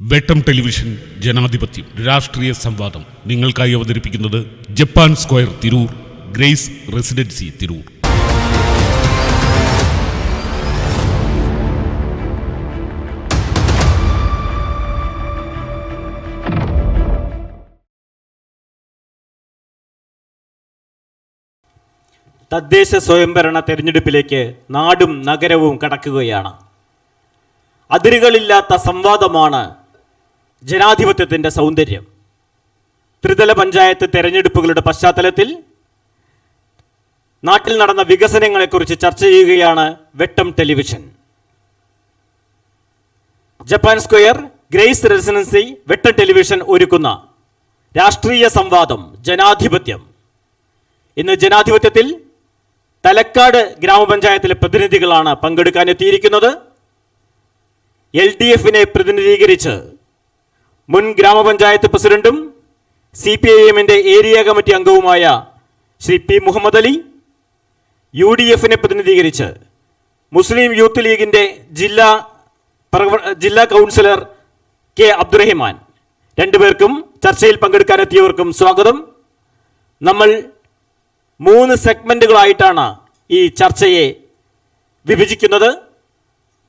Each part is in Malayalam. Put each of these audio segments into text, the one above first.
വെട്ടം ടെലിവിഷൻ ജനാധിപത്യം രാഷ്ട്രീയ സംവാദം നിങ്ങൾക്കായി അവതരിപ്പിക്കുന്നത് Japan square Tirur grace residency Tirur. തദ്ദേശ സ്വയംഭരണ തെരഞ്ഞെടുപ്പിലേക്ക് നാടും നഗരവും കടക്കുകയാണ്. അതിരുകളില്ലാത്ത സംവാദമാണ് ജനാധിപത്യത്തിന്റെ സൗന്ദര്യം. ത്രിതല പഞ്ചായത്ത് തെരഞ്ഞെടുപ്പുകളുടെ പശ്ചാത്തലത്തിൽ നാട്ടിൽ നടന്ന വികസനങ്ങളെക്കുറിച്ച് ചർച്ച ചെയ്യുകയാണ് Vettam television. Japan square grace residency Vettam television ഒരുക്കുന്ന രാഷ്ട്രീയ സംവാദം ജനാധിപത്യം. ഇന്ന് ജനാധിപത്യത്തിൽ തലക്കാട് ഗ്രാമപഞ്ചായത്തിലെ പ്രതിനിധികളാണ് പങ്കെടുക്കാൻ എത്തിയിരിക്കുന്നത് എൽ ഡി എഫിനെ പ്രതിനിധീകരിച്ച് മുൻ ഗ്രാമപഞ്ചായത്ത് പ്രസിഡന്റും സി പി ഐ എമ്മിന്റെ ഏരിയ കമ്മിറ്റി അംഗവുമായ Shri P Muhammad Ali U D എഫിനെ പ്രതിനിധീകരിച്ച് മുസ്ലിം യൂത്ത് ലീഗിന്റെ ജില്ലാ ജില്ലാ കൗൺസിലർ കെ അബ്ദുറഹിമാൻ. രണ്ടുപേർക്കും ചർച്ചയിൽ പങ്കെടുക്കാനെത്തിയവർക്കും സ്വാഗതം. നമ്മൾ മൂന്ന് സെഗ്മെന്റുകളായിട്ടാണ് ഈ ചർച്ചയെ വിഭജിക്കുന്നത്.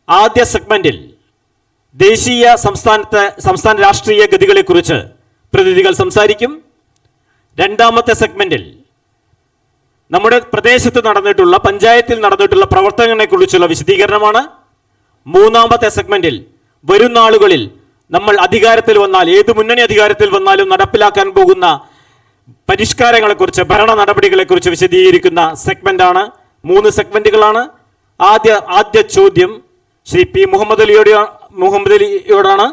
ആദ്യ സെഗ്മെന്റിൽ ദേശീയ സംസ്ഥാനത്തെ സംസ്ഥാന രാഷ്ട്രീയ ഗതികളെക്കുറിച്ച് പ്രതിനിധികൾ സംസാരിക്കും. രണ്ടാമത്തെ സെഗ്മെന്റിൽ നമ്മുടെ പ്രദേശത്ത് നടന്നിട്ടുള്ള പഞ്ചായത്തിൽ നടന്നിട്ടുള്ള പ്രവർത്തനങ്ങളെക്കുറിച്ചുള്ള വിശദീകരണമാണ്. മൂന്നാമത്തെ സെഗ്മെന്റിൽ വരും നാളുകളിൽ നമ്മൾ അധികാരത്തിൽ വന്നാൽ ഏത് മുന്നണി അധികാരത്തിൽ വന്നാലും നടപ്പിലാക്കാൻ പോകുന്ന പരിഷ്കാരങ്ങളെക്കുറിച്ച് ഭരണ നടപടികളെക്കുറിച്ച് വിശദീകരിക്കുന്ന സെഗ്മെന്റാണ്. മൂന്ന് സെഗ്മെന്റുകളാണ്. ആദ്യ ആദ്യ ചോദ്യം ശ്രീ പി മുഹമ്മദ് അലിയോട് മുഹമ്മദ് അലിയോടാണ്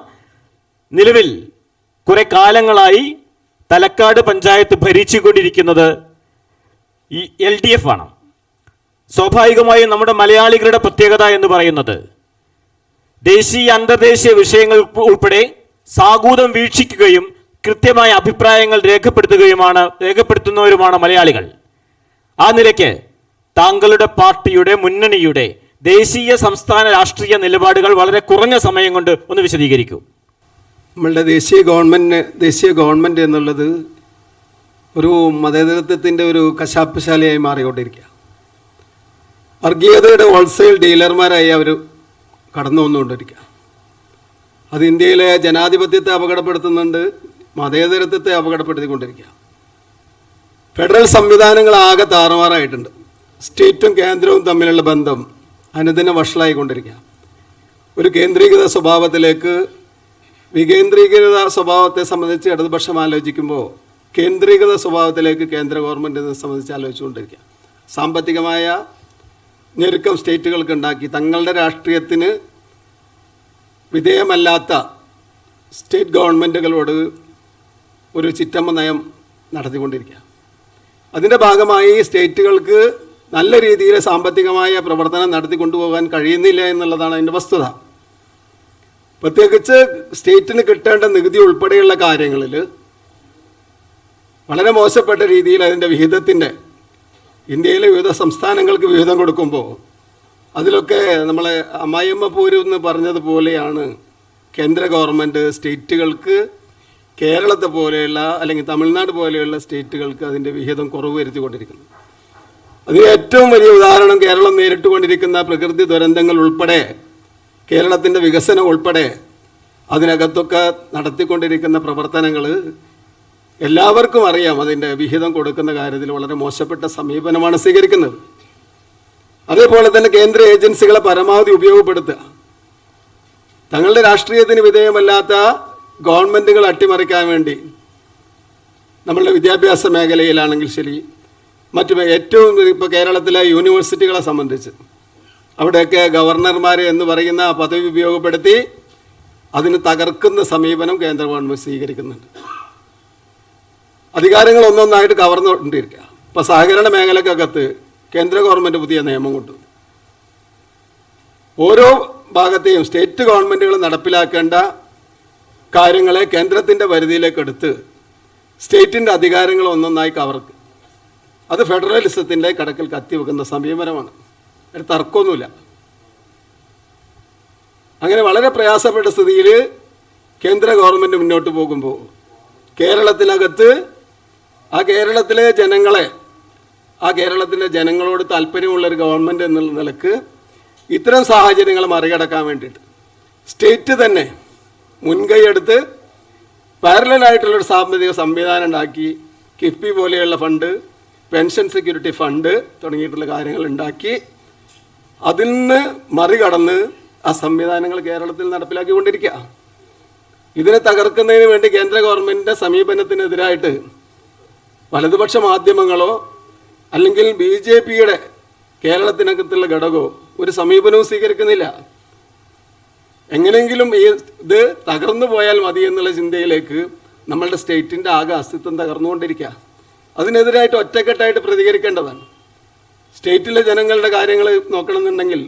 നിലവിൽ കുറെ കാലങ്ങളായി തലക്കാട് പഞ്ചായത്ത് ഭരിച്ചുകൊണ്ടിരിക്കുന്നത് ഈ എൽ ഡി എഫ് ആണ്. സ്വാഭാവികമായും നമ്മുടെ മലയാളികളുടെ പ്രത്യേകത എന്ന് പറയുന്നത് ദേശീയ അന്തർദേശീയ വിഷയങ്ങൾ ഉൾപ്പെടെ സാഗൂതം വീക്ഷിക്കുകയും കൃത്യമായ അഭിപ്രായങ്ങൾ രേഖപ്പെടുത്തുകയുമാണ് രേഖപ്പെടുത്തുന്നവരുമാണ് മലയാളികൾ. ആ നിലയ്ക്ക് താങ്കളുടെ പാർട്ടിയുടെ മുന്നണിയുടെ ദേശീയ സംസ്ഥാന രാഷ്ട്രീയ നിലപാടുകൾ വളരെ കുറഞ്ഞ സമയം കൊണ്ട് ഒന്ന് വിശദീകരിക്കൂ. നമ്മളുടെ ദേശീയ ഗവൺമെന്റ് ദേശീയ ഗവൺമെന്റ് എന്നുള്ളത് ഒരു മതേതരത്വത്തിന്റെ ഒരു കശാപ്പശാലയായി മാറിക്കൊണ്ടിരിക്കുക വർഗീയതയുടെ ഹോൾസെയിൽ ഡീലർമാരായി അവർ കടന്നു വന്നുകൊണ്ടിരിക്കുക അത് ഇന്ത്യയിലെ ജനാധിപത്യത്തെ അപകടപ്പെടുത്തുന്നുണ്ട് മതേതരത്വത്തെ അപകടപ്പെടുത്തിക്കൊണ്ടിരിക്കുക ഫെഡറൽ സംവിധാനങ്ങളാകെ താറുമാറായിട്ടുണ്ട്. സ്റ്റേറ്റും കേന്ദ്രവും തമ്മിലുള്ള ബന്ധം അനുദിന വഷളായിക്കൊണ്ടിരിക്കുക ഒരു കേന്ദ്രീകൃത സ്വഭാവത്തിലേക്ക് വികേന്ദ്രീകൃത സ്വഭാവത്തെ സംബന്ധിച്ച് ഇടതുപക്ഷം ആലോചിക്കുമ്പോൾ കേന്ദ്രീകൃത സ്വഭാവത്തിലേക്ക് കേന്ദ്ര ഗവൺമെന്റിനെ സംബന്ധിച്ച് ആലോചിച്ചുകൊണ്ടിരിക്കുക സാമ്പത്തികമായ ഞെരുക്കം സ്റ്റേറ്റുകൾക്ക് ഉണ്ടാക്കി. തങ്ങളുടെ രാഷ്ട്രീയത്തിന് വിധേയമല്ലാത്ത സ്റ്റേറ്റ് ഗവൺമെന്റുകളോട് ഒരു ചിറ്റമ്മ നയം നടത്തിക്കൊണ്ടിരിക്കുക അതിന്റെ ഭാഗമായി സ്റ്റേറ്റുകൾക്ക് നല്ല രീതിയിൽ സാമ്പത്തികമായ പ്രവർത്തനം നടത്തി കൊണ്ടുപോകാൻ കഴിയുന്നില്ല എന്നുള്ളതാണ് അതിന്റെ വസ്തുത. പ്രത്യേകിച്ച് സ്റ്റേറ്റിന് കിട്ടേണ്ട നികുതി ഉൾപ്പെടെയുള്ള കാര്യങ്ങളിൽ വളരെ മോശപ്പെട്ട രീതിയിൽ അതിന്റെ വിഹിതത്തിന്റെ ഇന്ത്യയിലെ വിവിധ സംസ്ഥാനങ്ങൾക്ക് വിഹിതം കൊടുക്കുമ്പോൾ അതിലൊക്കെ നമ്മളെ അമ്മായിയമ്മ പോരും എന്ന് പറഞ്ഞതുപോലെയാണ് കേന്ദ്ര ഗവൺമെന്റ് സ്റ്റേറ്റുകൾക്ക് കേരളത്തെ പോലെയുള്ള അല്ലെങ്കിൽ തമിഴ്നാട് പോലെയുള്ള സ്റ്റേറ്റുകൾക്ക് അതിന്റെ വിഹിതം കുറവ് വരുത്തിക്കൊണ്ടിരിക്കുന്നത്. അതിന് ഏറ്റവും വലിയ ഉദാഹരണം കേരളം നേരിട്ടുകൊണ്ടിരിക്കുന്ന പ്രകൃതി ദുരന്തങ്ങൾ ഉൾപ്പെടെ കേരളത്തിന്റെ വികസനം ഉൾപ്പെടെ അതിനകത്തൊക്കെ നടത്തിക്കൊണ്ടിരിക്കുന്ന പ്രവർത്തനങ്ങൾ എല്ലാവർക്കും അറിയാം. അതിന്റെ വിഹിതം കൊടുക്കുന്ന കാര്യത്തിൽ വളരെ മോശപ്പെട്ട സമീപനമാണ് സ്വീകരിക്കുന്നത്. അതേപോലെ തന്നെ കേന്ദ്ര ഏജൻസികളെ പരമാവധി ഉപയോഗപ്പെടുത്തുക. തങ്ങളുടെ രാഷ്ട്രീയത്തിന് വിധേയമല്ലാത്ത ഗവൺമെന്റുകൾ അട്ടിമറിക്കാൻ വേണ്ടി നമ്മളുടെ വിദ്യാഭ്യാസ മേഖലയിലാണെങ്കിൽ ശരി മറ്റു ഏറ്റവും ഇപ്പോൾ കേരളത്തിലെ യൂണിവേഴ്സിറ്റികളെ സംബന്ധിച്ച്. അവിടെയൊക്കെ ഗവർണർമാർ എന്ന് പറയുന്ന പദവി ഉപയോഗപ്പെടുത്തി അതിന് തകർക്കുന്ന സമീപനം കേന്ദ്ര ഗവൺമെന്റ് സ്വീകരിക്കുന്നുണ്ട്. അധികാരങ്ങൾ ഒന്നൊന്നായിട്ട് കവർന്നുകൊണ്ടിരിക്കുക. ഇപ്പോൾ സഹകരണ മേഖലക്കകത്ത് കേന്ദ്ര ഗവൺമെന്റ് പുതിയ നിയമം കൊണ്ടുവന്നു. ഓരോ ഭാഗത്തെയും സ്റ്റേറ്റ് ഗവൺമെന്റുകൾ നടപ്പിലാക്കേണ്ട കാര്യങ്ങളെ കേന്ദ്രത്തിന്റെ പരിധിയിലേക്ക് എടുത്ത് സ്റ്റേറ്റിന്റെ അധികാരങ്ങൾ ഒന്നൊന്നായി കവർക്ക് അത് ഫെഡറലിസത്തിന്റെ കടക്കൽ കത്തിവെക്കുന്ന സമീപനമാണ്. ഒരു തർക്കമൊന്നുമില്ല. അങ്ങനെ വളരെ പ്രയാസപ്പെട്ട സ്ഥിതിയിൽ കേന്ദ്ര ഗവൺമെന്റ് മുന്നോട്ട് പോകുമ്പോൾ കേരളത്തിനകത്ത് ആ കേരളത്തിലെ ജനങ്ങളെ ആ കേരളത്തിലെ ജനങ്ങളോട് താല്പര്യമുള്ള ഒരു ഗവൺമെന്റ് എന്നുള്ള നിലയ്ക്ക് ഇത്തരം സാഹചര്യങ്ങൾ മറികടക്കാൻ വേണ്ടിയിട്ട് സ്റ്റേറ്റ് തന്നെ മുൻകൈയെടുത്ത് പാരലായിട്ടുള്ളൊരു സാമ്പത്തിക സംവിധാനം ഉണ്ടാക്കി കിഫ്ബി പോലെയുള്ള ഫണ്ട് പെൻഷൻ സെക്യൂരിറ്റി ഫണ്ട് തുടങ്ങിയിട്ടുള്ള കാര്യങ്ങൾ ഉണ്ടാക്കി അതിൽ നിന്ന് മറികടന്ന് ആ സംവിധാനങ്ങൾ കേരളത്തിൽ നടപ്പിലാക്കിക്കൊണ്ടിരിക്കുക. ഇതിനെ തകർക്കുന്നതിന് വേണ്ടി കേന്ദ്ര ഗവൺമെന്റിന്റെ സമീപനത്തിനെതിരായിട്ട് വലതുപക്ഷ മാധ്യമങ്ങളോ അല്ലെങ്കിൽ ബി ജെ പിയുടെ കേരളത്തിനകത്തുള്ള ഘടകമോ ഒരു സമീപനവും സ്വീകരിക്കുന്നില്ല. എങ്ങനെയെങ്കിലും ഈ ഇത് തകർന്നു പോയാൽ മതി എന്നുള്ള ചിന്തയിലേക്ക് നമ്മളുടെ സ്റ്റേറ്റിന്റെ ആകെ അസ്തിത്വം തകർന്നുകൊണ്ടിരിക്കുക. അതിനെതിരായിട്ട് ഒറ്റക്കെട്ടായിട്ട് പ്രതികരിക്കേണ്ടതാണ്. സ്റ്റേറ്റിലെ ജനങ്ങളുടെ കാര്യങ്ങൾ നോക്കണമെന്നുണ്ടെങ്കിൽ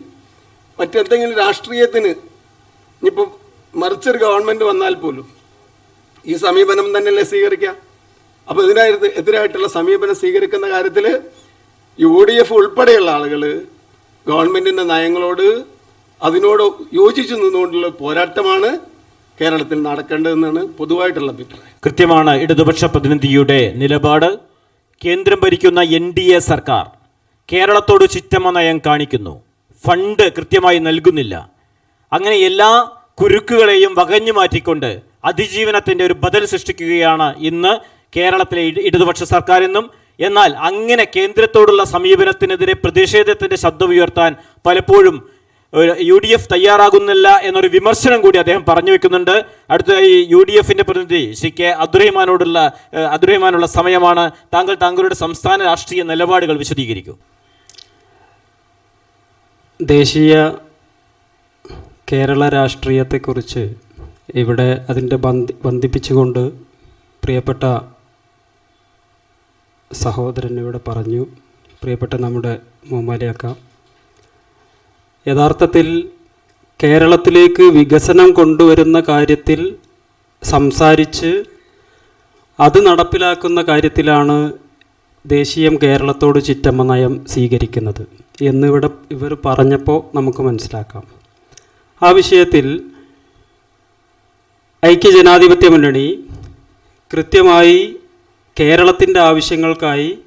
മറ്റെന്തെങ്കിലും രാഷ്ട്രീയത്തിന് ഇനിയിപ്പോൾ മറിച്ചൊരു ഗവൺമെന്റ് വന്നാൽ പോലും ഈ സമീപനം തന്നെയല്ലേ സ്വീകരിക്കുക? അപ്പോൾ ഇതിനായിട്ട് എതിരായിട്ടുള്ള സമീപനം സ്വീകരിക്കുന്ന കാര്യത്തിൽ യു ഡി എഫ് ഉൾപ്പെടെയുള്ള ആളുകൾ ഗവൺമെന്റിന്റെ നയങ്ങളോട് അതിനോട് യോജിച്ച് നിന്നുകൊണ്ടുള്ള പോരാട്ടമാണ് കേരളത്തിൽ നടക്കേണ്ടതെന്നാണ് പൊതുവായിട്ടുള്ള അഭിപ്രായം. കൃത്യമാണ്. ഇടതുപക്ഷ പ്രതിനിധിയുടെ നിലപാട്. കേന്ദ്രം ഭരിക്കുന്ന എൻ ഡി എ സർക്കാർ കേരളത്തോട് ചിറ്റമ നയം കാണിക്കുന്നു. ഫണ്ട് കൃത്യമായി നൽകുന്നില്ല. അങ്ങനെ എല്ലാ കുരുക്കുകളെയും വകഞ്ഞു മാറ്റിക്കൊണ്ട് അതിജീവനത്തിന്റെ ഒരു ബദൽ സൃഷ്ടിക്കുകയാണ് ഇന്ന് കേരളത്തിലെ ഇടതുപക്ഷ സർക്കാരെന്നും എന്നാൽ അങ്ങനെ കേന്ദ്രത്തോടുള്ള സമീപനത്തിനെതിരെ പ്രതിഷേധത്തിന്റെ ശബ്ദം ഉയർത്താൻ പലപ്പോഴും യു ഡി എഫ് തയ്യാറാകുന്നില്ല എന്നൊരു വിമർശനം കൂടി അദ്ദേഹം പറഞ്ഞു വെക്കുന്നുണ്ട്. അടുത്തതായി യു ഡി എഫിന്റെ പ്രതിനിധി ശ്രീ കെ അബ്ദുറഹിമാനോടുള്ള അബ്ദുറഹിമാനുള്ള സമയമാണ്. താങ്കൾ താങ്കളുടെ സംസ്ഥാന രാഷ്ട്രീയ നിലപാടുകൾ വിശദീകരിക്കൂ. ദേശീയ കേരള രാഷ്ട്രീയത്തെക്കുറിച്ച് ഇവിടെ അതിന്റെ ബന്ധി ബന്ധിപ്പിച്ചുകൊണ്ട് പ്രിയപ്പെട്ട സഹോദരൻ ഇവിടെ പറഞ്ഞു. പ്രിയപ്പെട്ട നമ്മുടെ മുമ്മാലിയാക്ക യഥാർത്ഥത്തിൽ കേരളത്തിലേക്ക് വികസനം കൊണ്ടുവരുന്ന കാര്യത്തിൽ സംസാരിച്ച് അത് നടപ്പിലാക്കുന്ന കാര്യത്തിലാണ് ദേശീയം കേരളത്തോട് ചിറ്റമ്മ നയം സ്വീകരിക്കുന്നത് എന്നിവിടെ ഇവർ പറഞ്ഞപ്പോൾ നമുക്ക് മനസ്സിലാക്കാം. ആ വിഷയത്തിൽ ഐക്യജനാധിപത്യ മുന്നണി കൃത്യമായി കേരളത്തിന്റെ ആവശ്യങ്ങൾക്കായി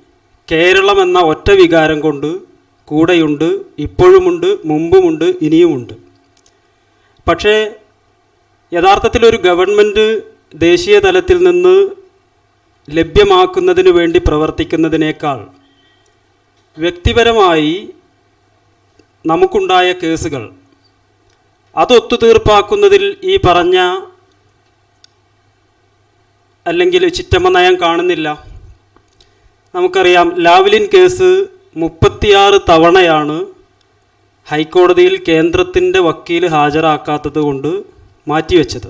കേരളം എന്ന ഒറ്റ വികാരം കൊണ്ട് കൂടെയുണ്ട് ഇപ്പോഴുമുണ്ട് മുമ്പുമുണ്ട് ഇനിയുമുണ്ട്. പക്ഷേ യഥാർത്ഥത്തിൽ ഒരു ഗവൺമെന്റ് ദേശീയ തലത്തിൽ നിന്ന് ലഭ്യമാക്കുന്നതിന് വേണ്ടി പ്രവർത്തിക്കുന്നതിനേക്കാൾ വ്യക്തിപരമായി നമുക്കുണ്ടായ കേസുകൾ അതൊത്തു തീർപ്പാക്കുന്നതിൽ ഈ പറഞ്ഞ അല്ലെങ്കിൽ ചിറ്റമ്മ നയം കാണുന്നില്ല. നമുക്കറിയാം ലാവ്ലിൻ കേസ് മുപ്പത്തിയാറ് തവണയാണ് ഹൈക്കോടതിയിൽ കേന്ദ്രത്തിന്റെ വക്കീൽ ഹാജരാക്കാത്തത് കൊണ്ട് മാറ്റിവെച്ചത്.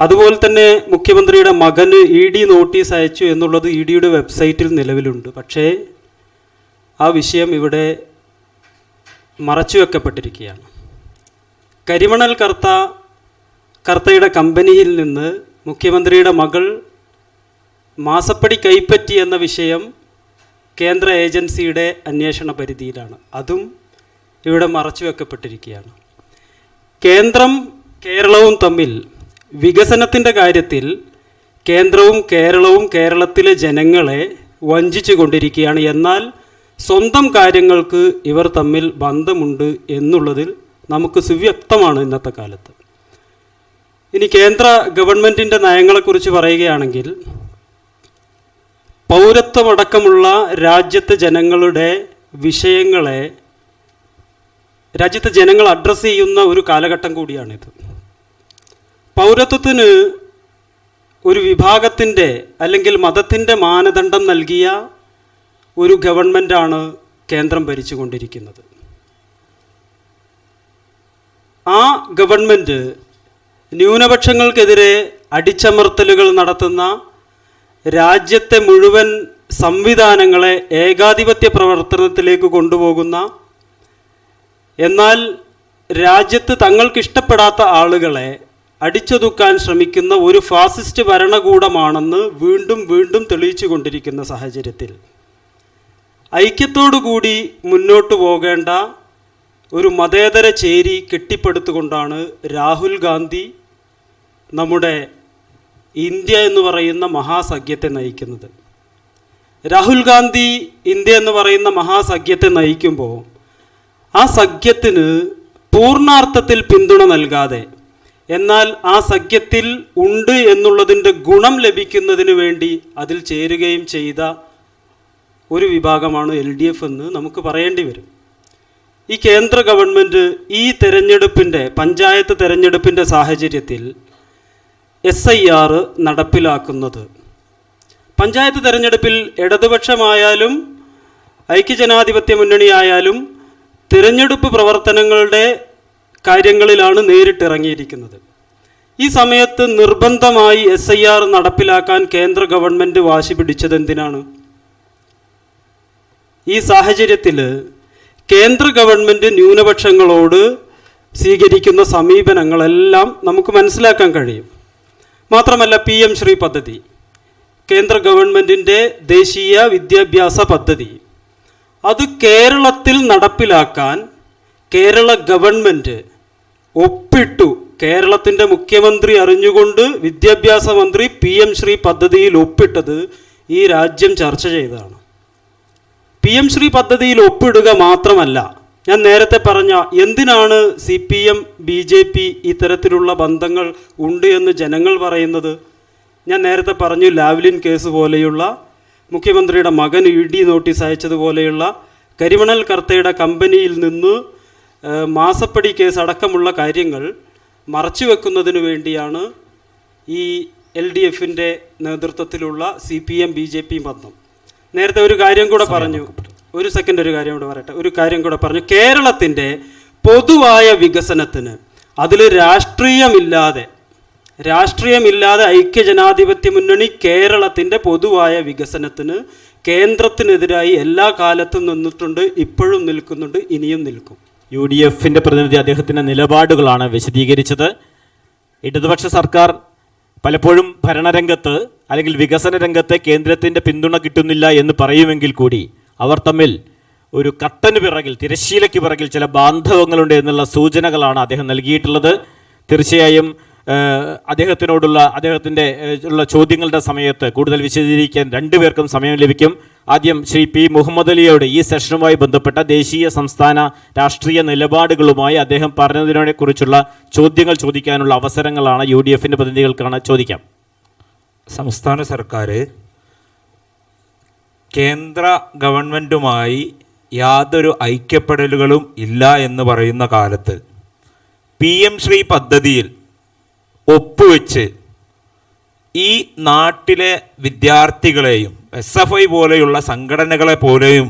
അതുപോലെ തന്നെ മുഖ്യമന്ത്രിയുടെ മകന് ഇ ഡി നോട്ടീസ് അയച്ചു എന്നുള്ളത് ഇ ഡിയുടെ വെബ്സൈറ്റിൽ നിലവിലുണ്ട്. പക്ഷേ ആ വിഷയം ഇവിടെ മറച്ചു വെക്കപ്പെട്ടിരിക്കുകയാണ്. കരിമണൽ കർത്ത കർത്തയുടെ കമ്പനിയിൽ നിന്ന് മുഖ്യമന്ത്രിയുടെ മകൾ മാസപ്പടി കൈപ്പറ്റി എന്ന വിഷയം കേന്ദ്ര ഏജൻസിയുടെ അന്വേഷണ പരിധിയിലാണ്. അതും ഇവിടെ മറച്ചു വെക്കപ്പെട്ടിരിക്കുകയാണ്. കേന്ദ്രം കേരളവും തമ്മിൽ വികസനത്തിന്റെ കാര്യത്തിൽ കേന്ദ്രവും കേരളവും കേരളത്തിലെ ജനങ്ങളെ വഞ്ചിച്ചു കൊണ്ടിരിക്കുകയാണ്. എന്നാൽ സ്വന്തം കാര്യങ്ങൾക്ക് ഇവർ തമ്മിൽ ബന്ധമുണ്ട് എന്നുള്ളതിൽ നമുക്ക് സുവ്യക്തമാണ് ഇന്നത്തെ കാലത്ത്. ഇനി കേന്ദ്ര ഗവൺമെന്റിന്റെ നയങ്ങളെക്കുറിച്ച് പറയുകയാണെങ്കിൽ പൗരത്വമടക്കമുള്ള രാജ്യത്തെ ജനങ്ങളുടെ വിഷയങ്ങളെ രാജ്യത്തെ ജനങ്ങൾ അഡ്രസ്സ് ചെയ്യുന്ന ഒരു കാലഘട്ടം കൂടിയാണിത്. പൗരത്വത്തിന് ഒരു വിഭാഗത്തിന്റെ അല്ലെങ്കിൽ മതത്തിന്റെ മാനദണ്ഡം നൽകിയ ഒരു ഗവൺമെന്റാണ് കേന്ദ്രം ഭരിച്ചുകൊണ്ടിരിക്കുന്നത്. ആ ഗവൺമെന്റ് ന്യൂനപക്ഷങ്ങൾക്കെതിരെ അടിച്ചമർത്തലുകൾ നടത്തുന്ന രാജ്യത്തെ മുഴുവൻ സംവിധാനങ്ങളെ ഏകാധിപത്യ പ്രവർത്തനത്തിലേക്ക് കൊണ്ടുപോകുന്ന എന്നാൽ രാജ്യത്ത് തങ്ങൾക്കിഷ്ടപ്പെടാത്ത ആളുകളെ അടിച്ചൊതുക്കാൻ ശ്രമിക്കുന്ന ഒരു ഫാസിസ്റ്റ് ഭരണകൂടമാണെന്ന് വീണ്ടും വീണ്ടും തെളിയിച്ചു കൊണ്ടിരിക്കുന്ന സാഹചര്യത്തിൽ. ഐക്യത്തോടുകൂടി മുന്നോട്ട് പോകേണ്ട ഒരു മതേതര ചേരി കെട്ടിപ്പടുത്തുകൊണ്ടാണ് രാഹുൽ ഗാന്ധി നമ്മുടെ ഇന്ത്യ എന്ന് പറയുന്ന മഹാസഖ്യത്തെ നയിക്കുന്നത്. രാഹുൽ ഗാന്ധി ഇന്ത്യ എന്ന് പറയുന്ന മഹാസഖ്യത്തെ നയിക്കുമ്പോൾ ആ സഖ്യത്തിന് പൂർണാർത്ഥത്തിൽ പിന്തുണ നൽകാതെ എന്നാൽ ആ സഖ്യത്തിൽ ഉണ്ട് എന്നുള്ളതിന്റെ ഗുണം ലഭിക്കുന്നതിന് വേണ്ടി അതിൽ ചേരുകയും ചെയ്ത ഒരു വിഭാഗമാണ് എൽ ഡി എഫ് എന്ന് നമുക്ക് പറയേണ്ടി വരും. ഈ കേന്ദ്ര ഗവൺമെന്റ് ഈ തെരഞ്ഞെടുപ്പിന്റെ പഞ്ചായത്ത് തെരഞ്ഞെടുപ്പിന്റെ സാഹചര്യത്തിൽ എസ് ഐ ആർ നടപ്പിലാക്കുന്നത്. പഞ്ചായത്ത് തെരഞ്ഞെടുപ്പിൽ ഇടതുപക്ഷമായാലും ഐക്യജനാധിപത്യ മുന്നണിയായാലും തിരഞ്ഞെടുപ്പ് പ്രവർത്തനങ്ങളുടെ കാര്യങ്ങളിലാണ് നേരിട്ടിറങ്ങിയിരിക്കുന്നത്. ഈ സമയത്ത് നിർബന്ധമായി എസ് ഐ ആർ നടപ്പിലാക്കാൻ കേന്ദ്ര ഗവൺമെന്റ് വാശി പിടിച്ചത് എന്തിനാണ് ഈ സാഹചര്യത്തിൽ കേന്ദ്ര ഗവൺമെന്റ് ന്യൂനപക്ഷങ്ങളോട് സ്വീകരിക്കുന്ന സമീപനങ്ങളെല്ലാം നമുക്ക് മനസ്സിലാക്കാൻ കഴിയും. മാത്രമല്ല പി എം ശ്രീ പദ്ധതി കേന്ദ്ര ഗവൺമെന്റിന്റെ ദേശീയ വിദ്യാഭ്യാസ പദ്ധതി. അത് കേരളത്തിൽ നടപ്പിലാക്കാൻ കേരള ഗവൺമെന്റ് ഒപ്പിട്ടു. കേരളത്തിന്റെ മുഖ്യമന്ത്രി അറിഞ്ഞുകൊണ്ട് വിദ്യാഭ്യാസ മന്ത്രി പി എം ശ്രീ പദ്ധതിയിൽ ഒപ്പിട്ടത് ഈ രാജ്യം ചർച്ച ചെയ്തതാണ്. പി എം ശ്രീ പദ്ധതിയിൽ ഒപ്പിടുക മാത്രമല്ല ഞാൻ നേരത്തെ പറഞ്ഞ എന്തിനാണ് C P M B J P ഇത്തരത്തിലുള്ള ബന്ധങ്ങൾ ഉണ്ട് എന്ന് ജനങ്ങൾ പറയുന്നത്? ഞാൻ നേരത്തെ പറഞ്ഞു ലാവ്ലിൻ കേസ് പോലെയുള്ള മുഖ്യമന്ത്രിയുടെ മകൻ ഇ ഡി നോട്ടീസ് അയച്ചതുപോലെയുള്ള കരിമണൽ കർത്തയുടെ കമ്പനിയിൽ നിന്ന് മാസപ്പടി കേസ് അടക്കമുള്ള കാര്യങ്ങൾ മറച്ചു വെക്കുന്നതിന് വേണ്ടിയാണ് ഈ എൽ ഡി എഫിന്റെ നേതൃത്വത്തിലുള്ള C P M B J P ബന്ധം. നേരത്തെ ഒരു കാര്യം കൂടെ പറഞ്ഞു. ഒരു സെക്കൻഡ് ഒരു കാര്യം കൂടെ പറയട്ടെ. ഒരു കാര്യം കൂടെ പറഞ്ഞു. കേരളത്തിന്റെ പൊതുവായ വികസനത്തിന് അതിൽ രാഷ്ട്രീയമില്ലാതെ രാഷ്ട്രീയമില്ലാതെ ഐക്യജനാധിപത്യ മുന്നണി കേരളത്തിന്റെ പൊതുവായ വികസനത്തിന് കേന്ദ്രത്തിനെതിരായി എല്ലാ കാലത്തും നിന്നിട്ടുണ്ട് ഇപ്പോഴും നിൽക്കുന്നുണ്ട് ഇനിയും നിൽക്കും. യു ഡി എഫിന്റെ പ്രതിനിധി അദ്ദേഹത്തിന്റെ നിലപാടുകളാണ് വിശദീകരിച്ചത്. ഇടതുപക്ഷ സർക്കാർ പലപ്പോഴും ഭരണരംഗത്ത് അല്ലെങ്കിൽ വികസന രംഗത്ത് കേന്ദ്രത്തിന്റെ പിന്തുണ കിട്ടുന്നില്ല എന്ന് പറയുമെങ്കിൽ കൂടി അവർ തമ്മിൽ ഒരു കത്തന് പിറകിൽ തിരശ്ശീലയ്ക്ക് പിറകിൽ ചില ബാന്ധവങ്ങളുണ്ട് എന്നുള്ള സൂചനകളാണ് അദ്ദേഹം നൽകിയിട്ടുള്ളത്. തീർച്ചയായും അദ്ദേഹത്തിനോടുള്ള അദ്ദേഹത്തിന്റെ ഉള്ള ചോദ്യങ്ങളുടെ സമയത്ത് കൂടുതൽ വിശദീകരിക്കാൻ രണ്ടുപേർക്കും സമയം ലഭിക്കും. ആദ്യം ശ്രീ പി മുഹമ്മദ് അലിയോട് ഈ സെഷനുമായി ബന്ധപ്പെട്ട ദേശീയ സംസ്ഥാന രാഷ്ട്രീയ നിലപാടുകളുമായി അദ്ദേഹം പറഞ്ഞതിനെ കുറിച്ചുള്ള ചോദ്യങ്ങൾ ചോദിക്കാനുള്ള അവസരങ്ങളാണ് യു ഡി എഫിന്റെ പ്രതിനിധികൾക്കാണ് ചോദിക്കാം. സംസ്ഥാന സർക്കാർ കേന്ദ്ര ഗവൺമെന്റുമായി യാതൊരു ഐക്യപ്പെടലുകളും ഇല്ല എന്ന് പറയുന്ന കാലത്ത് പി എം ശ്രീ പദ്ധതിയിൽ ഒപ്പുവെച്ച് ഈ നാട്ടിലെ വിദ്യാർത്ഥികളെയും എസ് എഫ് ഐ പോലെയുള്ള സംഘടനകളെ പോലെയും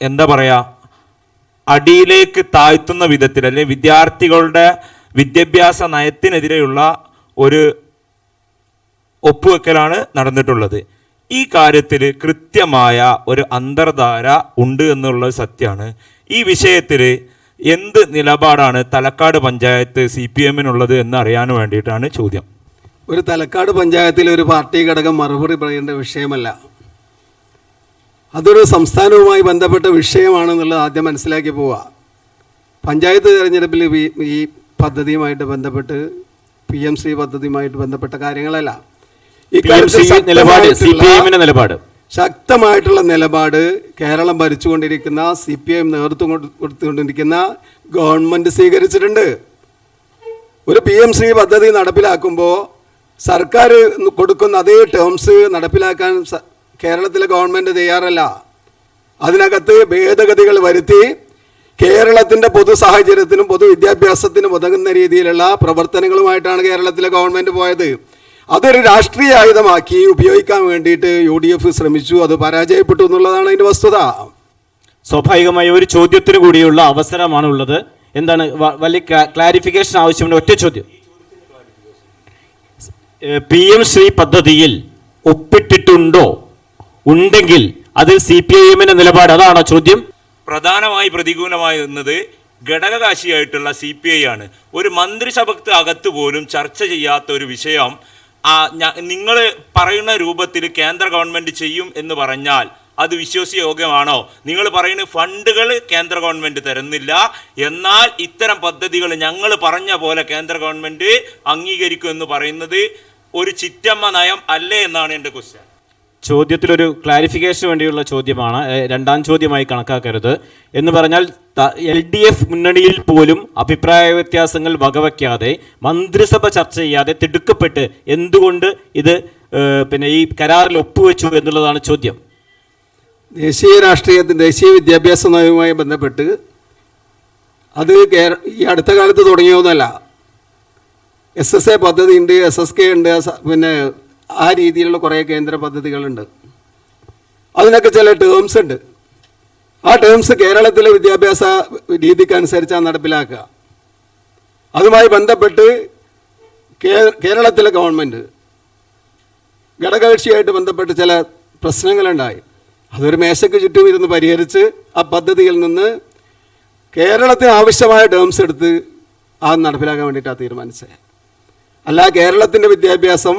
എന്താ പറയുക അടിയിലേക്ക് താഴ്ത്തുന്ന വിധത്തിൽ അല്ലെ വിദ്യാർത്ഥികളുടെ വിദ്യാഭ്യാസ നയത്തിനെതിരെയുള്ള ഒരു ഒപ്പുവെക്കലാണ് നടന്നിട്ടുള്ളത്. ഈ കാര്യത്തിൽ കൃത്യമായ ഒരു അന്തർധാര ഉണ്ട് എന്നുള്ള സത്യമാണ്. ഈ വിഷയത്തിൽ എന്ത് നിലപാടാണ് തലക്കാട് പഞ്ചായത്ത് സി പി എമ്മിനുള്ളത് എന്ന് അറിയാൻ വേണ്ടിയിട്ടാണ് ചോദ്യം. ഒരു തലക്കാട് പഞ്ചായത്തിൽ ഒരു പാർട്ടി ഘടകം മറുപടി പറയേണ്ട വിഷയമല്ല. അതൊരു സംസ്ഥാനവുമായി ബന്ധപ്പെട്ട വിഷയമാണെന്നുള്ളത് ആദ്യം മനസ്സിലാക്കി പോവുക. പഞ്ചായത്ത് തിരഞ്ഞെടുപ്പിൽ ഈ- പദ്ധതിയുമായിട്ട് ബന്ധപ്പെട്ട് പി എം സി പദ്ധതിയുമായിട്ട് ബന്ധപ്പെട്ട കാര്യങ്ങളല്ല. നിലപാട് സി പി നിലപാട്. ശക്തമായിട്ടുള്ള നിലപാട് കേരളം ഭരിച്ചുകൊണ്ടിരിക്കുന്ന സി പി ഐ നേതൃത്വം കൊടുത്തുകൊണ്ടിരിക്കുന്ന ഗവൺമെന്റ് സ്വീകരിച്ചിട്ടുണ്ട്. ഒരു പി എം ശ്രീ പദ്ധതി നടപ്പിലാക്കുമ്പോൾ സർക്കാർ കൊടുക്കുന്ന അതേ ടേംസ് നടപ്പിലാക്കാൻ കേരളത്തിലെ ഗവൺമെന്റ് തയ്യാറല്ല. അതിനകത്ത് ഭേദഗതികൾ വരുത്തി കേരളത്തിന്റെ പൊതു സാഹചര്യത്തിനും പൊതു വിദ്യാഭ്യാസത്തിനും ഉതകുന്ന രീതിയിലുള്ള പ്രവർത്തനങ്ങളുമായിട്ടാണ് കേരളത്തിലെ ഗവൺമെന്റ് പോയത്. അതൊരു രാഷ്ട്രീയ ആയുധമാക്കി ഉപയോഗിക്കാൻ വേണ്ടിയിട്ട് യു ഡി എഫ് ശ്രമിച്ചു. അത് പരാജയപ്പെട്ടു എന്നുള്ളതാണ് അതിന്റെ വസ്തുത. സ്വാഭാവികമായ ഒരു ചോദ്യത്തിന് കൂടിയുള്ള അവസരമാണ് ഉള്ളത് എന്താണ് വലിയ ക്ലാ- ക്ലാരിഫിക്കേഷൻ ആവശ്യമുണ്ട്. ഒറ്റ ചോദ്യം. പി എം ശ്രീ പദ്ധതിയിൽ ഒപ്പിട്ടിട്ടുണ്ടോ? ഉണ്ടെങ്കിൽ അത് സി പി ഐ എമ്മിന്റെ നിലപാട് അതാണോ ചോദ്യം? പ്രധാനമായി പ്രതികൂലമായി നിന്നത് ഘടകകാശിയായിട്ടുള്ള സി പി ഐ ആണ്. ഒരു മന്ത്രിസഭക്ക് അകത്ത് പോലും ചർച്ച ചെയ്യാത്ത ഒരു വിഷയം നിങ്ങൾ പറയുന്ന രൂപത്തിൽ കേന്ദ്ര ഗവൺമെന്റ് ചെയ്യും എന്ന് പറഞ്ഞാൽ അത് വിശ്വസയോഗ്യമാണോ? നിങ്ങൾ പറയുന്ന ഫണ്ടുകൾ കേന്ദ്ര ഗവൺമെന്റ് തരുന്നില്ല. എന്നാൽ ഇത്തരം പദ്ധതികൾ ഞങ്ങൾ പറഞ്ഞ പോലെ കേന്ദ്ര ഗവൺമെന്റ് അംഗീകരിക്കും എന്ന് പറയുന്നത് ഒരു ചിറ്റമ്മ നയം അല്ലേ എന്നാണ് എന്റെ ക്വസ്റ്റ്യൻ ചോദ്യത്തിലൊരു ക്ലാരിഫിക്കേഷന് വേണ്ടിയുള്ള ചോദ്യമാണ്. രണ്ടാം ചോദ്യമായി കണക്കാക്കരുത്. എന്ന് പറഞ്ഞാൽ എൽ ഡി എഫ് മുന്നണിയിൽ പോലും അഭിപ്രായ വ്യത്യാസങ്ങൾ വകവയ്ക്കാതെ മന്ത്രിസഭ ചർച്ച ചെയ്യാതെ തിടുക്കപ്പെട്ട് എന്തുകൊണ്ട് ഇത് പിന്നെ ഈ കരാറിൽ ഒപ്പുവെച്ചു എന്നുള്ളതാണ് ചോദ്യം. ദേശീയ രാഷ്ട്രീയത്തിന്റെ ദേശീയ വിദ്യാഭ്യാസ നയവുമായി ബന്ധപ്പെട്ട് അത് ഈ അടുത്ത കാലത്ത് തുടങ്ങിയതല്ല എസ് എസ് എ പദ്ധതി ഉണ്ട് എസ് എസ് കെ ഉണ്ട് പിന്നെ ആ രീതിയിലുള്ള കുറേ കേന്ദ്ര പദ്ധതികളുണ്ട്. അതിനൊക്കെ ചില ടേംസ് ഉണ്ട്. ആ ടേംസ് കേരളത്തിലെ വിദ്യാഭ്യാസ രീതിക്കനുസരിച്ചാണ് നടപ്പിലാക്കുക. അതുമായി ബന്ധപ്പെട്ട് കേരളത്തിലെ ഗവൺമെന്റ് ഘടകകക്ഷിയായിട്ട് ബന്ധപ്പെട്ട് ചില പ്രശ്നങ്ങളുണ്ടായി. അതൊരു മേശയ്ക്ക് ചുറ്റും ഇരുന്ന് പരിഹരിച്ച് ആ പദ്ധതിയിൽ നിന്ന് കേരളത്തിന് ആവശ്യമായ ടേംസ് എടുത്ത് ആ നടപ്പിലാക്കാൻ വേണ്ടിയിട്ടാണ് തീരുമാനിച്ചത്. അല്ല കേരളത്തിന്റെ വിദ്യാഭ്യാസം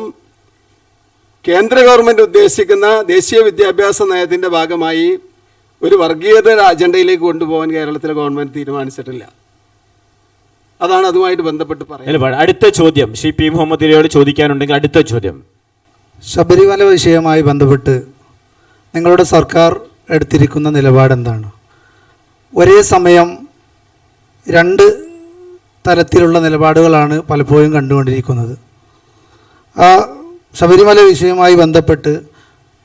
കേന്ദ്ര ഗവൺമെന്റ് ഉദ്ദേശിക്കുന്ന ദേശീയ വിദ്യാഭ്യാസ നയത്തിന്റെ ഭാഗമായി ഒരു വർഗീയത അജണ്ടയിലേക്ക് കൊണ്ടുപോകാൻ കേരളത്തിലെ ഗവൺമെന്റ് തീരുമാനിച്ചിട്ടില്ല. അതാണ് അതുമായിട്ട് ബന്ധപ്പെട്ട് പറയുന്നത്. അടുത്ത ചോദ്യം. ശ്രീ പി മുഹമ്മദ് ഇലയോട് ചോദിക്കാനുണ്ടെങ്കിൽ അടുത്ത ചോദ്യം. ശബരിമല വിഷയവുമായി ബന്ധപ്പെട്ട് നിങ്ങളുടെ സർക്കാർ എടുത്തിരിക്കുന്ന നിലപാടെന്താണ്? ഒരേ സമയം രണ്ട് തരത്തിലുള്ള നിലപാടുകളാണ് പലപ്പോഴും കണ്ടുകൊണ്ടിരിക്കുന്നത്. ആ ശബരിമല വിഷയവുമായി ബന്ധപ്പെട്ട്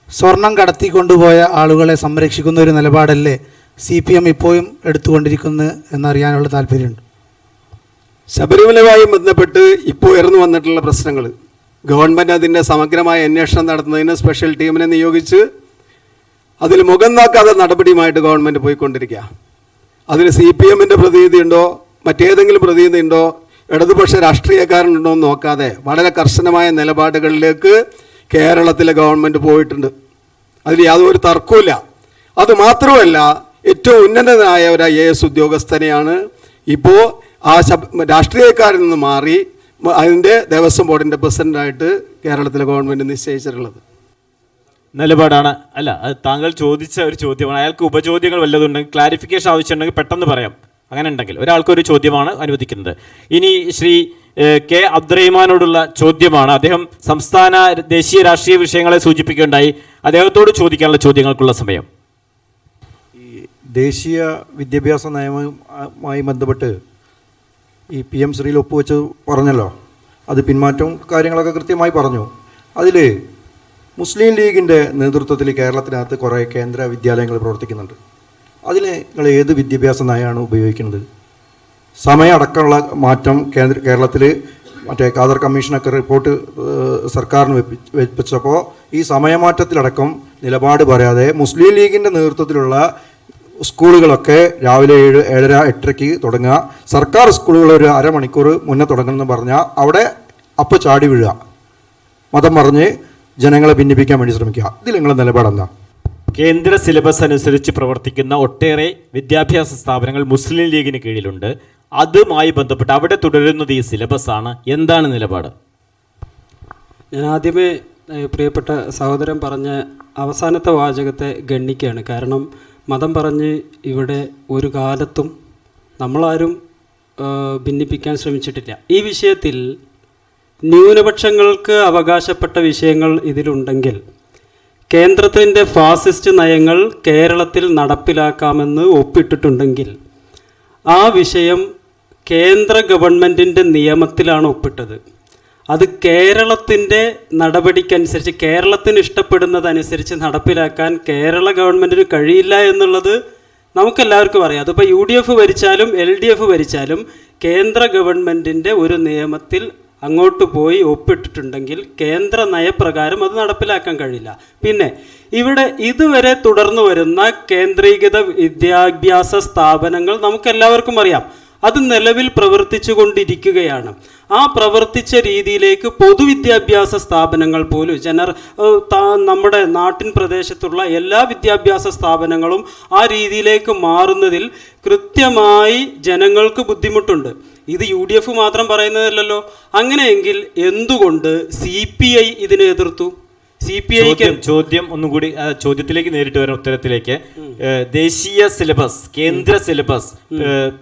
സ്വർണം കടത്തിക്കൊണ്ടുപോയ ആളുകളെ സംരക്ഷിക്കുന്ന ഒരു നിലപാടല്ലേ സി പി എം ഇപ്പോഴും എടുത്തുകൊണ്ടിരിക്കുന്നത് എന്നറിയാനുള്ള താല്പര്യമുണ്ട്. ശബരിമലയുമായി ബന്ധപ്പെട്ട് ഇപ്പോൾ ഉയർന്നു വന്നിട്ടുള്ള പ്രശ്നങ്ങൾ. ഗവൺമെന്റ് അതിന്റെ സമഗ്രമായ അന്വേഷണം നടത്തുന്നതിന് സ്പെഷ്യൽ ടീമിനെ നിയോഗിച്ച് അതിൽ മുഖം നോക്കാതെ നടപടിയുമായിട്ട് ഗവൺമെന്റ് പോയിക്കൊണ്ടിരിക്കുക അതിൽ സി പി എമ്മിന്റെ പ്രതിനിധി ഉണ്ടോ മറ്റേതെങ്കിലും പ്രതിനിധി ഉണ്ടോ ഇടതുപക്ഷ രാഷ്ട്രീയക്കാരനുണ്ടോ എന്ന് നോക്കാതെ വളരെ കർശനമായ നിലപാടുകളിലേക്ക് കേരളത്തിലെ ഗവൺമെന്റ് പോയിട്ടുണ്ട്. അതിൽ യാതൊരു തർക്കവുമില്ല. അത് മാത്രമല്ല ഏറ്റവും ഉന്നതനായ ഒരു ഐ എ എസ് ഉദ്യോഗസ്ഥനെയാണ് ഇപ്പോൾ ആ ശബ് രാഷ്ട്രീയക്കാരിൽ നിന്ന് മാറി അതിന്റെ ദേവസ്വം ബോർഡിന്റെ പ്രസിഡന്റായിട്ട് കേരളത്തിലെ ഗവൺമെന്റ് നിശ്ചയിച്ചിട്ടുള്ളത്. നിലപാടാണ്. അല്ല അത് താങ്കൾ ചോദിച്ച ഒരു ചോദ്യമാണ്. അയാൾക്ക് ഉപചോദ്യങ്ങൾ വല്ലതുണ്ടെങ്കിൽ ക്ലാരിഫിക്കേഷൻ ആവശ്യമുണ്ടെങ്കിൽ പെട്ടെന്ന് പറയാം. അങ്ങനെ ഉണ്ടെങ്കിൽ ഒരാൾക്കൊരു ചോദ്യമാണ് അനുവദിക്കുന്നത്. ഇനി ശ്രീ കെ അബ്ദുറഹിമാനോടുള്ള ചോദ്യമാണ്. അദ്ദേഹം സംസ്ഥാന ദേശീയ രാഷ്ട്രീയ വിഷയങ്ങളെ സൂചിപ്പിക്കുകയുണ്ടായി. അദ്ദേഹത്തോട് ചോദിക്കാനുള്ള ചോദ്യങ്ങൾക്കുള്ള സമയം. ഈ ദേശീയ വിദ്യാഭ്യാസ നയവുമായി ബന്ധപ്പെട്ട് ഈ പി എം ശ്രീയിൽ ഒപ്പുവെച്ച് പറഞ്ഞല്ലോ. അത് പിന്മാറ്റവും കാര്യങ്ങളൊക്കെ കൃത്യമായി പറഞ്ഞു. അതിൽ മുസ്ലിം ലീഗിന്റെ നേതൃത്വത്തിൽ കേരളത്തിനകത്ത് കുറേ കേന്ദ്ര വിദ്യാലയങ്ങൾ പ്രവർത്തിക്കുന്നുണ്ട്. അതിൽ നിങ്ങൾ ഏത് വിദ്യാഭ്യാസ നയമാണ് ഉപയോഗിക്കുന്നത്? സമയം അടക്കമുള്ള മാറ്റം കേന്ദ്ര കേരളത്തിൽ മറ്റേ ഖാദർ കമ്മീഷനൊക്കെ റിപ്പോർട്ട് സർക്കാരിന് വെപ്പി വെപ്പിച്ചപ്പോൾ ഈ സമയമാറ്റത്തിലടക്കം നിലപാട് പറയാതെ മുസ്ലിം ലീഗിന്റെ നേതൃത്വത്തിലുള്ള സ്കൂളുകളൊക്കെ രാവിലെ ഏഴ് ഏഴര എട്ടരയ്ക്ക് തുടങ്ങുക. സർക്കാർ സ്കൂളുകൾ ഒരു അരമണിക്കൂർ മുന്നേ തുടങ്ങണമെന്ന് പറഞ്ഞാൽ അവിടെ അപ്പോൾ ചാടി വീഴുക. മതം പറഞ്ഞ് ജനങ്ങളെ ഭിന്നിപ്പിക്കാൻ വേണ്ടി ശ്രമിക്കുക. ഇതിൽ നിങ്ങളുടെ നിലപാടെന്താ? കേന്ദ്ര സിലബസ് അനുസരിച്ച് പ്രവർത്തിക്കുന്ന ഒട്ടേറെ വിദ്യാഭ്യാസ സ്ഥാപനങ്ങൾ മുസ്ലിം ലീഗിന് കീഴിലുണ്ട്. അതുമായി ബന്ധപ്പെട്ട് അവിടെ തുടരുന്നത് ഈ സിലബസ് ആണ്. എന്താണ് നിലപാട്? ഞാൻ ആദ്യമേ പ്രിയപ്പെട്ട സഹോദരൻ പറഞ്ഞ അവസാനത്തെ വാചകത്തെ ഗണ്ണിക്കുകയാണ്. കാരണം മതം പറഞ്ഞ് ഇവിടെ ഒരു കാലത്തും നമ്മളാരും ഭിന്നിപ്പിക്കാൻ ശ്രമിച്ചിട്ടില്ല. ഈ വിഷയത്തിൽ ന്യൂനപക്ഷങ്ങൾക്ക് അവകാശപ്പെട്ട വിഷയങ്ങൾ ഇതിലുണ്ടെങ്കിൽ കേന്ദ്രത്തിന്റെ ഫാസിസ്റ്റ് നയങ്ങൾ കേരളത്തിൽ നടപ്പിലാക്കാമെന്ന് ഒപ്പിട്ടിട്ടുണ്ടെങ്കിൽ ആ വിഷയം കേന്ദ്ര ഗവൺമെന്റിന്റെ നിയമത്തിലാണ് ഒപ്പിട്ടത്. അത് കേരളത്തിന്റെ നടപടിക്കനുസരിച്ച് കേരളത്തിന് ഇഷ്ടപ്പെടുന്നതനുസരിച്ച് നടപ്പിലാക്കാൻ കേരള ഗവൺമെന്റിന് കഴിയില്ല എന്നുള്ളത് നമുക്കെല്ലാവർക്കും അറിയാം. അതിപ്പോൾ യു ഡി എഫ് ഭരിച്ചാലും എൽ ഡി എഫ് ഭരിച്ചാലും കേന്ദ്ര ഗവൺമെന്റിന്റെ ഒരു നിയമത്തിൽ അങ്ങോട്ട് പോയി ഒപ്പിട്ടിട്ടുണ്ടെങ്കിൽ കേന്ദ്ര നയപ്രകാരം അത് നടപ്പിലാക്കാൻ കഴിയില്ല. പിന്നെ ഇവിടെ ഇതുവരെ തുടർന്നു വരുന്ന കേന്ദ്രീകൃത വിദ്യാഭ്യാസ സ്ഥാപനങ്ങൾ നമുക്കെല്ലാവർക്കും അറിയാം. അത് നിലവിൽ പ്രവർത്തിച്ചു കൊണ്ടിരിക്കുകയാണ് ആ പ്രവർത്തിച്ച രീതിയിലേക്ക് പൊതുവിദ്യാഭ്യാസ സ്ഥാപനങ്ങൾ പോലും ജനർ നമ്മുടെ നാട്ടിൻ പ്രദേശത്തുള്ള എല്ലാ വിദ്യാഭ്യാസ സ്ഥാപനങ്ങളും ആ രീതിയിലേക്ക് മാറുന്നതിൽ കൃത്യമായി ജനങ്ങൾക്ക് ബുദ്ധിമുട്ടുണ്ട്. ഇത് യു ഡി എഫ് മാത്രം പറയുന്നതല്ലല്ലോ. അങ്ങനെയെങ്കിൽ എന്തുകൊണ്ട് സി പി ഐ ഇതിനെ എതിർത്തു? സി പി ഐക്ക് ചോദ്യം ഒന്നുകൂടി ചോദ്യത്തിലേക്ക് നേരിട്ട് വരുന്ന ഉത്തരത്തിലേക്ക്. ദേശീയ സിലബസ് കേന്ദ്ര സിലബസ്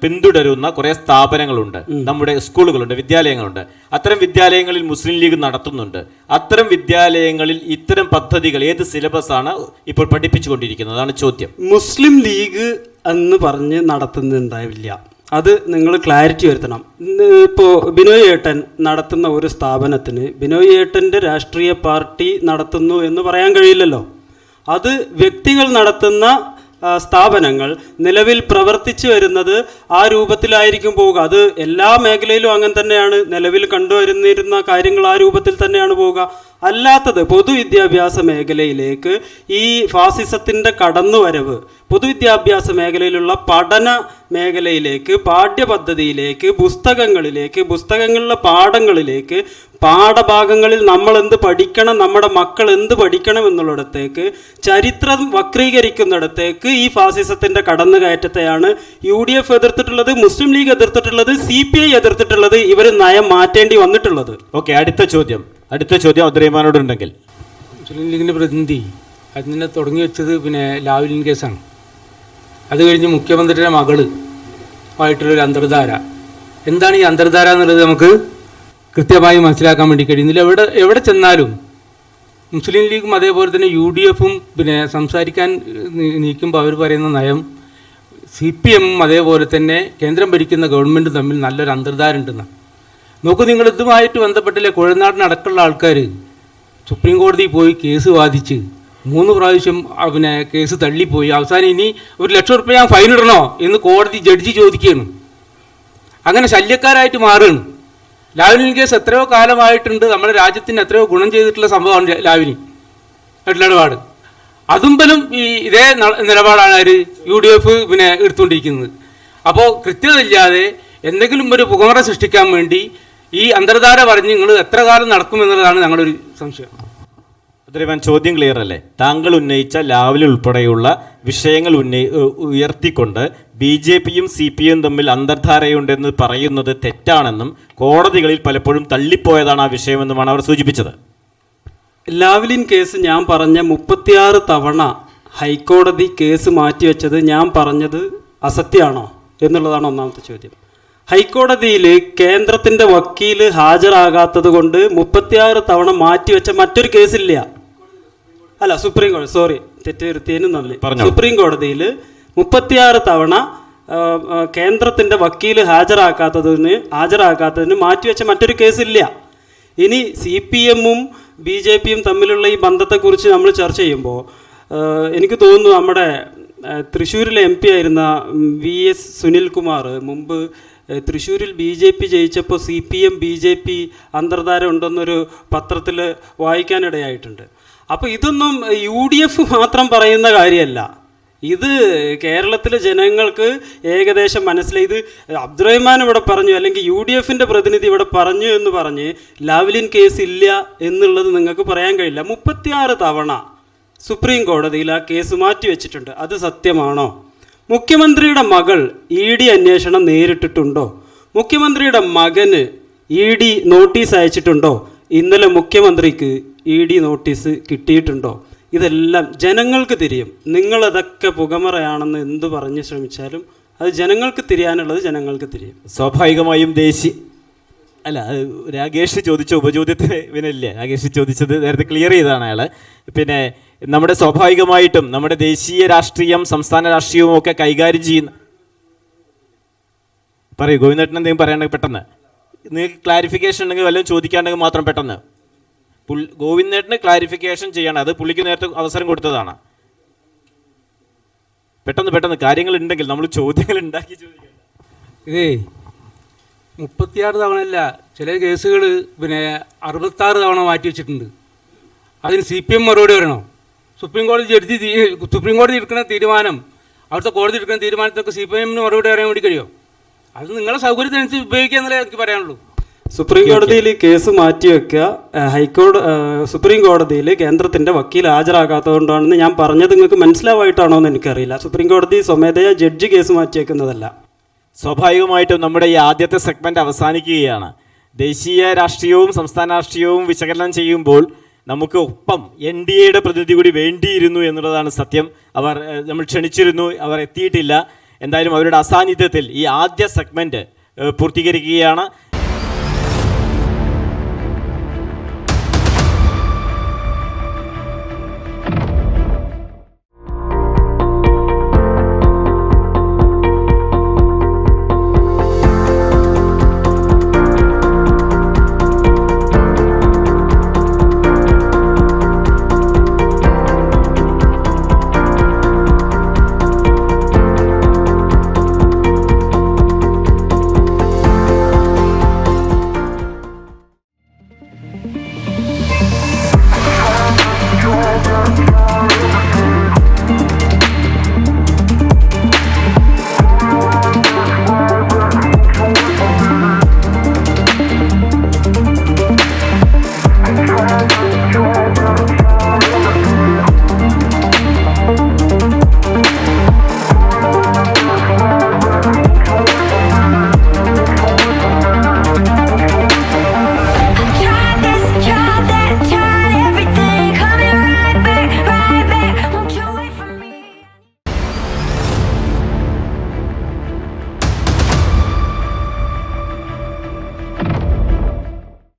പിന്തുടരുന്ന കുറെ സ്ഥാപനങ്ങളുണ്ട്. നമ്മുടെ സ്കൂളുകളുണ്ട് വിദ്യാലയങ്ങളുണ്ട്. അത്തരം വിദ്യാലയങ്ങളിൽ മുസ്ലിം ലീഗ് നടത്തുന്നുണ്ട്. അത്തരം വിദ്യാലയങ്ങളിൽ ഇത്തരം പദ്ധതികൾ ഏത് സിലബസ് ആണ് ഇപ്പോൾ പഠിപ്പിച്ചുകൊണ്ടിരിക്കുന്നത്? അതാണ് ചോദ്യം. മുസ്ലിം ലീഗ് എന്ന് പറഞ്ഞ് നടത്തുന്നുണ്ടാവില്ല. അത് നിങ്ങൾ ക്ലാരിറ്റി വരുത്തണം. ഇപ്പോൾ ബിനോയ് ഏട്ടൻ നടത്തുന്ന ഒരു സ്ഥാപനത്തിന് ബിനോയ് ഏട്ടന്റെ രാഷ്ട്രീയ പാർട്ടി നടത്തുന്നു എന്ന് പറയാൻ കഴിയില്ലല്ലോ. അത് വ്യക്തികൾ നടത്തുന്ന സ്ഥാപനങ്ങൾ നിലവിൽ പ്രവർത്തിച്ചു വരുന്നത് ആ രൂപത്തിലായിരിക്കും പോവുക. അത് എല്ലാ മേഖലയിലും അങ്ങനെ തന്നെയാണ്. നിലവിൽ കണ്ടുവരുന്നിരുന്ന കാര്യങ്ങൾ ആ രൂപത്തിൽ തന്നെയാണ് പോവുക. അല്ലാത്തത് പൊതുവിദ്യാഭ്യാസ മേഖലയിലേക്ക് ഈ ഫാസിസത്തിന്റെ കടന്നുവരവ് പൊതുവിദ്യാഭ്യാസ മേഖലയിലുള്ള പഠന മേഖലയിലേക്ക് പാഠ്യപദ്ധതിയിലേക്ക് പുസ്തകങ്ങളിലേക്ക് പുസ്തകങ്ങളിലെ പാഠങ്ങളിലേക്ക് പാഠഭാഗങ്ങളിൽ നമ്മൾ എന്ത് പഠിക്കണം നമ്മുടെ മക്കൾ എന്ത് പഠിക്കണം എന്നുള്ളിടത്തേക്ക് ചരിത്രം വക്രീകരിക്കുന്നിടത്തേക്ക് ഈ ഫാസിസത്തിന്റെ കടന്നുകയറ്റത്തെയാണ് യു ഡി എഫ് എതിർത്തിട്ടുള്ളത് മുസ്ലിം ലീഗ് എതിർത്തിട്ടുള്ളത് സി പി ഐ എതിർത്തിട്ടുള്ളത് ഇവർ നയം മാറ്റേണ്ടി വന്നിട്ടുള്ളത്. ഓക്കെ അടുത്ത ചോദ്യം. അടുത്ത ചോദ്യം അബ്ദുറഹ്മാനോടുണ്ടെങ്കിൽ. മുസ്ലിം ലീഗിന്റെ പ്രതിനിധി അതിനെ തുടങ്ങി വെച്ചത് പിന്നെ ലാവ്ലിൻ കേസാണ്. അത് കഴിഞ്ഞ് മുഖ്യമന്ത്രിയുടെ മകൾ ആയിട്ടുള്ളൊരു അന്തർധാര. എന്താണ് ഈ അന്തർധാര എന്നുള്ളത് നമുക്ക് കൃത്യമായി മനസ്സിലാക്കാൻ വേണ്ടി കഴിയുന്നില്ല എവിടെ എവിടെ ചെന്നാലും മുസ്ലിം ലീഗും അതേപോലെ തന്നെ യു ഡി എഫും പിന്നെ സംസാരിക്കാൻ നീക്കുമ്പോൾ അവർ പറയുന്ന നയം സി പി എമ്മും അതേപോലെ തന്നെ കേന്ദ്രം ഭരിക്കുന്ന ഗവൺമെന്റും തമ്മിൽ നല്ലൊരു അന്തർധാര ഉണ്ടെന്നാണ്. നോക്കൂ നിങ്ങൾ ഇതുമായിട്ട് ബന്ധപ്പെട്ടില്ലേ? കുഴൽനാടിനടക്കമുള്ള ആൾക്കാർ സുപ്രീം കോടതിയിൽ പോയി കേസ് വാദിച്ച് മൂന്ന് പ്രാവശ്യം അവനെ കേസ് തള്ളിപ്പോയി. അവസാനം ഇനി ഒരു ലക്ഷം റുപ്യ ഞാൻ ഫൈൻ ഇടണോ എന്ന് കോടതി ജഡ്ജി ചോദിക്കുകയാണ്. അങ്ങനെ ശല്യക്കാരായിട്ട് മാറുകയാണ്. ലാവിനിൻ കേസ് എത്രയോ കാലമായിട്ടുണ്ട്. നമ്മുടെ രാജ്യത്തിന് എത്രയോ ഗുണം ചെയ്തിട്ടുള്ള സംഭവമാണ് ലാവിനി ഇടപാട് അതുമ്പലും ഈ ഇതേ നിലപാടാണ് അവർ യു ഡി എഫ് പിന്നെ എടുത്തുകൊണ്ടിരിക്കുന്നത്. അപ്പോൾ കൃത്യതയില്ലാതെ എന്തെങ്കിലും ഒരു പുകമറ സൃഷ്ടിക്കാൻ വേണ്ടി ഈ അന്തർധാര പറഞ്ഞ് നിങ്ങൾ എത്ര കാലം നടക്കുമെന്നുള്ളതാണ് ഞങ്ങളുടെ ഒരു സംശയം. അബ്ദുറഹ്മാൻ ചോദ്യം ക്ലിയർ അല്ലേ? താങ്കൾ ഉന്നയിച്ച ലാവലിൽ ഉൾപ്പെടെയുള്ള വിഷയങ്ങൾ ഉന്നയി ഉയർത്തിക്കൊണ്ട് ബി ജെ പിയും സി പി എം തമ്മിൽ അന്തർധാരയുണ്ടെന്ന് പറയുന്നത് തെറ്റാണെന്നും കോടതികളിൽ പലപ്പോഴും തള്ളിപ്പോയതാണ് ആ വിഷയമെന്നുമാണ് അവർ സൂചിപ്പിച്ചത്. ലാവ്ലിൻ കേസ് ഞാൻ പറഞ്ഞ മുപ്പത്തിയാറ് തവണ ഹൈക്കോടതി കേസ് മാറ്റിവെച്ചത് ഞാൻ പറഞ്ഞത് അസത്യമാണോ എന്നുള്ളതാണ് ഒന്നാമത്തെ ചോദ്യം. ഹൈക്കോടതിയിൽ കേന്ദ്രത്തിന്റെ വക്കീൽ ഹാജരാകാത്തത് കൊണ്ട് മുപ്പത്തിയാറ് തവണ മാറ്റിവെച്ച മറ്റൊരു കേസില്ല. അല്ല സുപ്രീം കോടതി സോറി തെറ്റ് വരുത്തിയതിന് നന്ദി. സുപ്രീം കോടതിയിൽ മുപ്പത്തിയാറ് തവണ കേന്ദ്രത്തിന്റെ വക്കീൽ ഹാജരാക്കാത്തതിന് ഹാജരാക്കാത്തതിന് മാറ്റിവെച്ച മറ്റൊരു കേസില്ല. ഇനി സി പി എമ്മും ബി ജെ പിയും തമ്മിലുള്ള ഈ ബന്ധത്തെക്കുറിച്ച് നമ്മൾ ചർച്ച ചെയ്യുമ്പോൾ എനിക്ക് തോന്നുന്നു നമ്മുടെ തൃശ്ശൂരിലെ എം പി ആയിരുന്ന വി എസ് സുനിൽകുമാർ മുമ്പ് തൃശ്ശൂരിൽ B J P ജയിച്ചപ്പോൾ C P M B J P അന്തർധാര ഉണ്ടെന്നൊരു പത്രത്തിൽ വായിക്കാനിടയായിട്ടുണ്ട്. അപ്പോൾ ഇതൊന്നും യു ഡി എഫ് മാത്രം പറയുന്ന കാര്യമല്ല. ഇത് കേരളത്തിലെ ജനങ്ങൾക്ക് ഏകദേശം മനസ്സിലായി. ഇത് അബ്ദുറഹ്മാൻ ഇവിടെ പറഞ്ഞു അല്ലെങ്കിൽ യു ഡി എഫിന്റെ പ്രതിനിധി ഇവിടെ പറഞ്ഞു എന്ന് പറഞ്ഞ് ലാവ്ലിൻ കേസ് ഇല്ല എന്നുള്ളത് നിങ്ങൾക്ക് പറയാൻ കഴിയില്ല. മുപ്പത്തിയാറ് തവണ സുപ്രീം കോടതിയിൽ ആ കേസ് മാറ്റി വെച്ചിട്ടുണ്ട് അത് സത്യമാണോ? മുഖ്യമന്ത്രിയുടെ മകൾ ഇ ഡി അന്വേഷണം നേരിട്ടിട്ടുണ്ടോ? മുഖ്യമന്ത്രിയുടെ മകന് ഇ ഡി നോട്ടീസ് അയച്ചിട്ടുണ്ടോ? ഇന്നലെ മുഖ്യമന്ത്രിക്ക് ഇ ഡി നോട്ടീസ് കിട്ടിയിട്ടുണ്ടോ? ഇതെല്ലാം ജനങ്ങൾക്ക് തിരിയും. നിങ്ങളതൊക്കെ പുകമറയാണെന്ന് എന്തു പറഞ്ഞ് ശ്രമിച്ചാലും അത് ജനങ്ങൾക്ക് തിരിയാനുള്ളത് ജനങ്ങൾക്ക് തിരിയും. സ്വാഭാവികമായും ദേശീയ അല്ല അത് രാകേഷ് ചോദിച്ച ഉപചോദ്യത്തിന് ഇവനല്ലേ. രാകേഷ് ചോദിച്ചത് നേരത്തെ ക്ലിയർ ചെയ്തതാണ് അയാൾ പിന്നെ നമ്മുടെ സ്വാഭാവികമായിട്ടും നമ്മുടെ ദേശീയ രാഷ്ട്രീയം സംസ്ഥാന രാഷ്ട്രീയവും ഒക്കെ കൈകാര്യം ചെയ്യുന്ന പറയൂ ഗോവിന്ദേട്ടൻ എന്തെങ്കിലും പറയണമെങ്കിൽ പെട്ടെന്ന്. നിങ്ങൾക്ക് ക്ലാരിഫിക്കേഷൻ ഉണ്ടെങ്കിൽ വല്ലതും ചോദിക്കാണ്ടെങ്കിൽ മാത്രം പെട്ടെന്ന്. പുള്ളി ഗോവിന്ദേട്ടന് ക്ലാരിഫിക്കേഷൻ ചെയ്യണം. അത് പുള്ളിക്ക് നേരത്തെ അവസരം കൊടുത്തതാണ്. പെട്ടെന്ന് പെട്ടെന്ന്. കാര്യങ്ങൾ ഉണ്ടെങ്കിൽ നമ്മൾ ചോദ്യങ്ങൾ ഉണ്ടാക്കി ചോദിക്കണം. ഇതേ മുപ്പത്തിയാറ് തവണയല്ല ചില കേസുകൾ പിന്നെ അറുപത്താറ് തവണ മാറ്റി വെച്ചിട്ടുണ്ട്. അതിന് സി പി എം മറുപടി വരണോ. സുപ്രീം കോടതി ജഡ്ജി സുപ്രീം കോടതി എടുക്കുന്ന തീരുമാനം അവിടുത്തെ കോടതി എടുക്കുന്ന തീരുമാനത്തൊക്കെ സി പി എമ്മിന് മറുപടി പറയാൻ വേണ്ടി കഴിയുമോ അത് നിങ്ങളെ സൗകര്യത്തിനനുസരിച്ച് ഉപയോഗിക്കുക എന്നല്ലേ എനിക്ക് പറയാനുള്ളൂ. സുപ്രീം കോടതിയിൽ കേസ് മാറ്റിവെക്കുക ഹൈക്കോടതി സുപ്രീം കോടതിയിൽ കേന്ദ്രത്തിന്റെ വക്കീൽ ഹാജരാകാത്തതുകൊണ്ടാണെന്ന് ഞാൻ പറഞ്ഞത് നിങ്ങൾക്ക് മനസ്സിലാവായിട്ടാണോ എന്ന് എനിക്കറിയില്ല. സുപ്രീം കോടതി സ്വമേധയാ ജഡ്ജി കേസ് മാറ്റിവെക്കുന്നതല്ല സ്വാഭാവികമായിട്ടും നമ്മുടെ ഈ ആദ്യത്തെ സെഗ്മെന്റ് അവസാനിക്കുകയാണ്. ദേശീയ രാഷ്ട്രീയവും സംസ്ഥാന രാഷ്ട്രീയവും വിശകലനം ചെയ്യുമ്പോൾ നമുക്ക് ഒപ്പം എൻ ഡി എയുടെ പ്രതിനിധി കൂടി വേണ്ടിയിരുന്നു എന്നുള്ളതാണ് സത്യം. അവർ നമ്മൾ ക്ഷണിച്ചിരുന്നു അവർ എത്തിയിട്ടില്ല. എന്തായാലും അവരുടെ അസാന്നിധ്യത്തിൽ ഈ ആദ്യ സെഗ്മെന്റ് പൂർത്തീകരിക്കുകയാണ്.